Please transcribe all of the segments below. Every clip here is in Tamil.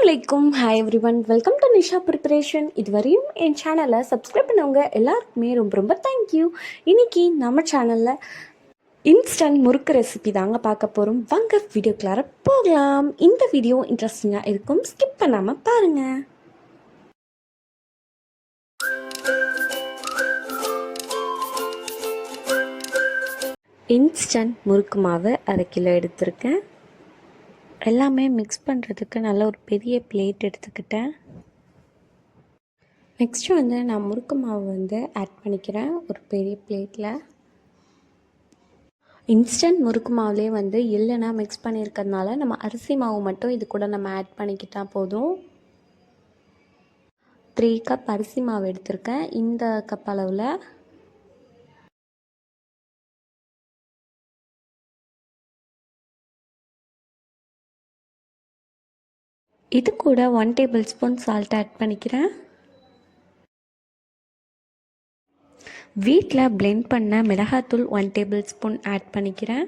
வலைக்கும் hi everyone welcome to Nisha preparation இதுவரையும் என் சேனலை சப்ஸ்கிரைப் பண்ணவங்க எல்லாருக்குமே ரொம்ப ரொம்ப தேங்க்யூ இன்னைக்கு நம்ம சேனலில் இன்ஸ்டன்ட் முறுக்கு ரெசிபி தாங்க பார்க்க போகிறோம் வாங்க வீடியோக்குள்ளார போகலாம். இந்த வீடியோ இன்ட்ரெஸ்டிங்காக இருக்கும். ஸ்கிப் பண்ணாமல் பாருங்கள் இன்ஸ்டன்ட் முறுக்கு மாவு அரை கிலோ எடுத்திருக்கேன். எல்லாமே மிக்ஸ் பண்ணுறதுக்கு நல்ல ஒரு பெரிய பிளேட் எடுத்துக்கிட்டேன். நெக்ஸ்ட்டு வந்து நான் முறுக்கு மாவு வந்து ஆட் பண்ணிக்கிறேன் ஒரு பெரிய பிளேட்டில் இன்ஸ்டன்ட் முறுக்கு மாவுலேயே வந்து இல்லைன்னா மிக்ஸ் பண்ணியிருக்கிறதுனால நம்ம அரிசி மாவு மட்டும் இது கூட நம்ம ஆட் பண்ணிக்கிட்டால் போதும். த்ரீ கப் அரிசி மாவு எடுத்திருக்கேன். இந்த கப் அளவில் இது கூட one tablespoon salt add பண்ணிக்கிறேன். வீட்டில் பிளெண்ட் பண்ண மிளகாத்தூள் ஒன் டேபிள் ஸ்பூன் ஆட் பண்ணிக்கிறேன்.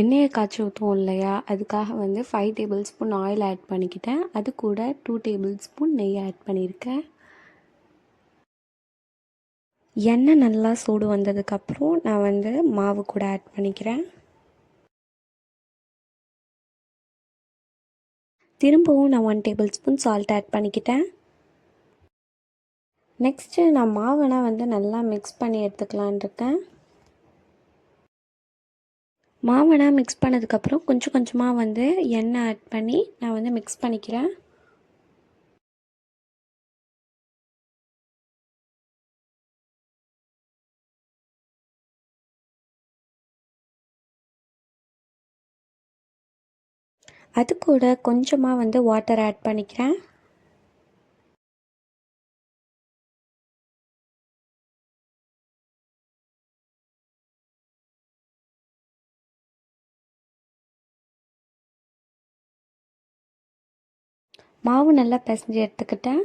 எண்ணெயை காய்ச்சி ஊற்றுவோம் இல்லையா? அதுக்காக வந்து five tablespoon oil add பண்ணிக்கிட்டேன். அது கூட டூ டேபிள் ஸ்பூன் நெய் ஆட் பண்ணியிருக்கேன். எண்ணெய் நல்லா சூடு வந்ததுக்கப்புறம் நான் வந்து மாவு கூட ஆட் பண்ணிக்கிறேன். திரும்பவும் நான் one tablespoon salt add பண்ணிக்கிட்டேன். நெக்ஸ்ட்டு நான் மாவுனா வந்து நல்லா மிக்ஸ் பண்ணி எடுத்துக்கலான் இருக்கேன். மாவெல்லாம் மிக்ஸ் பண்ணதுக்கப்புறம் கொஞ்சம் கொஞ்சமாக வந்து எண்ணெய் ஆட் பண்ணி நான் வந்து மிக்ஸ் பண்ணிக்கிறேன். அது கூட கொஞ்சமாக வந்து வாட்டர் ஆட் பண்ணிக்கிறேன். மாவு நல்லா பிசைஞ்சு எடுத்துக்கிட்டேன்.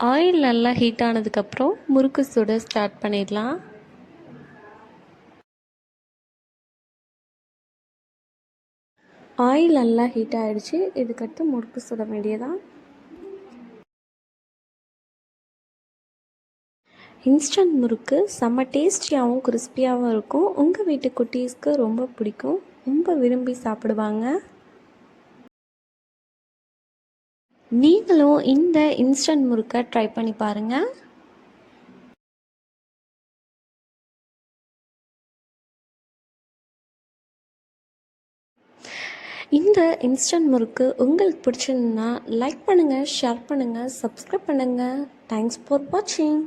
ஆயில் நல்லா ஹீட் ஆனதுக்கப்புறம் முறுக்கு சுட ஸ்டார்ட் பண்ணிடலாம். ஆயில் நல்லா ஹீட் ஆகிடுச்சு இதுக்கடுத்து முறுக்கு சுட வேண்டியதான் இன்ஸ்டன்ட் முறுக்கு செம்ம டேஸ்டியாகவும் கிறிஸ்பியாகவும் இருக்கும். உங்கள் வீட்டு குட்டீஸ்க்கு ரொம்ப பிடிக்கும். ரொம்ப விரும்பி சாப்பிடுவாங்க. நீங்களும் இந்த இன்ஸ்டன்ட் முறுக்கை ட்ரை பண்ணி பாருங்கள் இந்த இன்ஸ்டன்ட் முறுக்கு உங்களுக்கு பிடிச்சிருந்தா லைக் பண்ணுங்கள் ஷேர் பண்ணுங்கள் சப்ஸ்கிரைப் பண்ணுங்கள் தேங்க்ஸ் ஃபார் வாட்சிங்